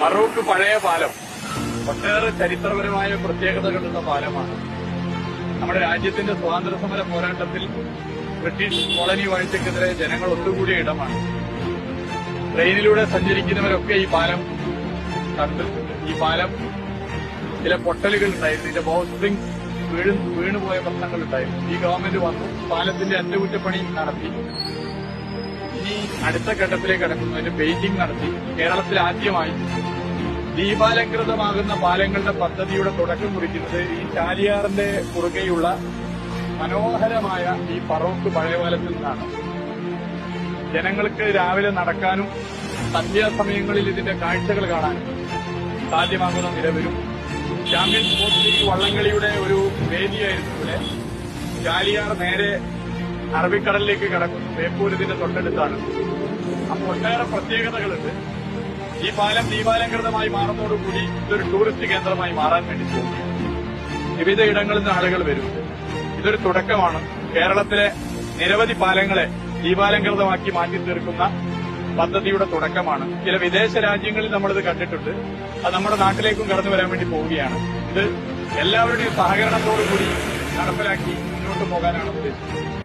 ഫറൂഖ് പഴയ പാലം. ഒട്ടേറെ ചരിത്രപരമായ പ്രത്യേകതകളുള്ള പാലമാണ്. നമ്മുടെ രാജ്യത്തിന്റെ സ്വാതന്ത്ര്യ സമര പോരാട്ടത്തിൽ ബ്രിട്ടീഷ് കോളനി വാഴ്ചക്കെതിരെ ജനങ്ങൾ ഒത്തുകൂടിയ ഇടമാണ്. ട്രെയിനിലൂടെ സഞ്ചരിക്കുന്നവരൊക്കെ ഈ പാലം കണ്ടിട്ടുണ്ട് ഈ പാലം ചില പൊട്ടലുകൾ ഉണ്ടായിരുന്നു. ഇതിന്റെ ബോസ് സ്പ്രിംഗ് വീണ് വീണുപോയ പ്രശ്നങ്ങൾ ഉണ്ടായിരുന്നു. ഈ ഗവൺമെന്റ് വന്നു പാലത്തിന്റെ അറ്റകുറ്റപ്പണി നടത്തി. ഇനി അടുത്ത ഘട്ടത്തിലേക്ക് കടക്കുന്നു. അതിന്റെ പെയിന്റിംഗ് നടത്തി. കേരളത്തിൽ ആദ്യമായി ദീപാലങ്കൃതമാകുന്ന പാലങ്ങളുടെ പദ്ധതിയുടെ തുടക്കം കുറിക്കുന്നത് ഈ ചാലിയാറിന്റെ കുറുകെയുള്ള മനോഹരമായ ഈ പറോക്ക് പഴയപാലത്തിൽ നിന്നാണ്. ജനങ്ങൾക്ക് രാവിലെ നടക്കാനും സന്ധ്യാസമയങ്ങളിൽ ഇതിന്റെ കാഴ്ചകൾ കാണാനും സാധ്യമാകുന്ന നിലവിലും ചാമ്പ്യൻ സ്പോർട്സ് ലീഗ് വള്ളംകളിയുടെ ഒരു വേദിയായിരുന്നു ഇവിടെ. ചാലിയാർ നേരെ അറബിക്കടലിലേക്ക് കടക്കും ബേപ്പൂർ തൊട്ടടുത്താണ്. അപ്പോൾ ഒട്ടേറെ പ്രത്യേകതകളുണ്ട്. ഈ പാലം ദീപാലങ്കൃതമായി മാറുന്നതോടുകൂടി ഇതൊരു ടൂറിസ്റ്റ് കേന്ദ്രമായി മാറാൻ വേണ്ടി പോകുന്നു. വിവിധ ഇടങ്ങളിൽ നിന്ന് ആളുകൾ വരും. ഇതൊരു തുടക്കമാണ്. കേരളത്തിലെ നിരവധി പാലങ്ങളെ ദീപാലങ്കൃതമാക്കി മാറ്റി തീർക്കുന്ന പദ്ധതിയുടെ തുടക്കമാണ്. ചില വിദേശ രാജ്യങ്ങളിൽ നമ്മളിത് കണ്ടിട്ടുണ്ട്. അത് നമ്മുടെ നാട്ടിലേക്കും കടന്നു വരാൻ വേണ്ടി പോവുകയാണ്. ഇത് എല്ലാവരുടെയും സഹകരണത്തോടുകൂടി നടപ്പിലാക്കി മുന്നോട്ട് പോകാനാണ് ഉദ്ദേശിക്കുന്നത്.